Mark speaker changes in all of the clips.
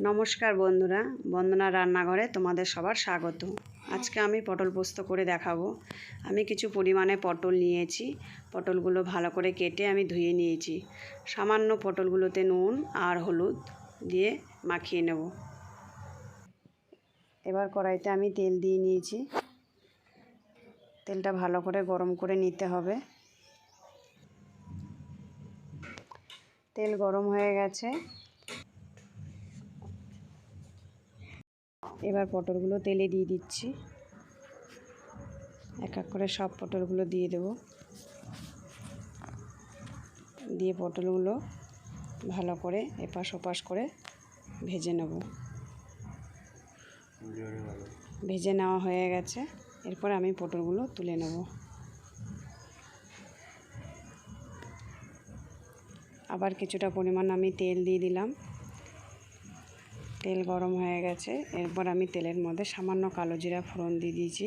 Speaker 1: নমস্কার বন্ধুরা, বন্দনা রান্নাঘরে তোমাদের সবার স্বাগত। আজকে আমি পটল পোস্ত করে দেখাবো। আমি কিছু পরিমাণে পটল নিয়েছি। পটলগুলো ভালো করে কেটে আমি ধুয়ে নিয়েছি। সামান্য পটলগুলোতে নুন আর হলুদ দিয়ে মাখিয়ে নেব। এবার কড়াইতে আমি তেল দিয়ে নিয়েছি। তেলটা ভালো করে গরম করে নিতে হবে। তেল গরম হয়ে গেছে। এবার পটলগুলো তেলে দিয়ে দিচ্ছি। এক এক করে সব পটলগুলো দিয়ে দেব। দিয়ে পটলগুলো ভালো করে এপাশ ওপাশ করে ভেজে নেব। ভেজে নেওয়া হয়ে গেছে। এরপর আমি পটলগুলো তুলে নেব। আবার কিছুটা পরিমাণ আমি তেল দিয়ে দিলাম। তেল গরম হয়ে গেছে। এরপর আমি তেলের মধ্যে সামান্য কালো জিরা ফোড়ন দিয়ে দিয়েছি।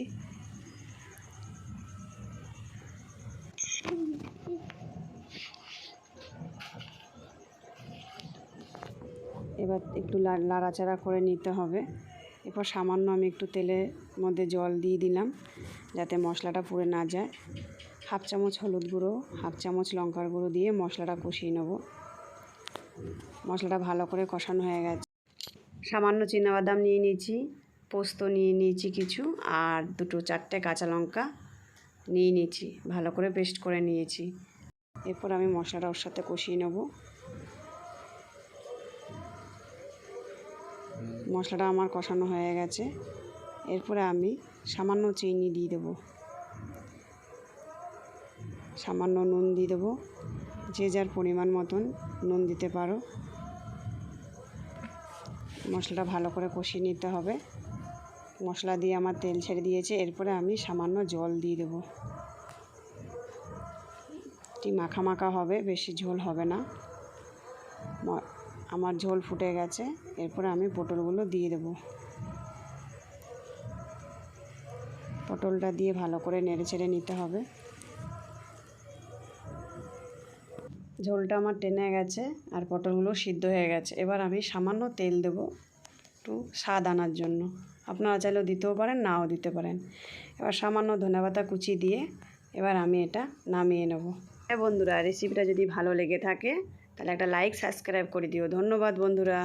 Speaker 1: এবার একটু লাড়াচাড়া করে নিতে হবে। এরপর সামান্য আমি একটু তেলের মধ্যে জল দিয়ে দিলাম, যাতে মশলাটা পুড়ে না যায়। হাফ চামচ হলুদ গুঁড়ো, হাফ চামচ লঙ্কার গুঁড়ো দিয়ে মশলাটা কষিয়ে নেব। মশলাটা ভালো করে কষানো হয়ে গেছে। সামান্য বাদাম নিয়ে নিয়েছি, পোস্ত নিয়ে নিয়েছি কিছু, আর দুটো চারটে কাঁচা লঙ্কা নিয়ে নিয়েছি, ভালো করে পেস্ট করে নিয়েছি। এরপর আমি মশলাটা ওর সাথে কষিয়ে নেব। মশলাটা আমার কষানো হয়ে গেছে। এরপরে আমি সামান্য চিনি দিয়ে দেবো। সামান্য নুন দিয়ে দেবো। যে যার পরিমাণ মতন নুন দিতে পারো। মশলাটা ভালো করে কষিয়ে নিতে হবে। মশলা দিয়ে আমার তেল ছেড়ে দিয়েছে, এরপরে আমি সামান্য জল দিয়ে দেবো। এটি মাখা মাখা হবে, বেশি ঝোল হবে না। আমার ঝোল ফুটে গেছে, এরপরে আমি পটলগুলো দিয়ে দেব। পটলটা দিয়ে ভালো করে নেড়ে ছেড়ে নিতে হবে। ঝোলটা আমার টেনে গেছে আর পটলগুলো সিদ্ধ হয়ে গেছে। এবার আমি সামান্য তেল দেব একটু স্বাদ আনার জন্য। আপনারা চাইলেও দিতেও পারেন, নাও দিতে পারেন। এবার সামান্য ধনেপাতা কুচি দিয়ে এবার আমি এটা নামিয়ে নেব। হ্যাঁ বন্ধুরা রেসিপিটা যদি ভালো লেগে থাকে, তাহলে একটা লাইক সাবস্ক্রাইব করে দিও। ধন্যবাদ বন্ধুরা।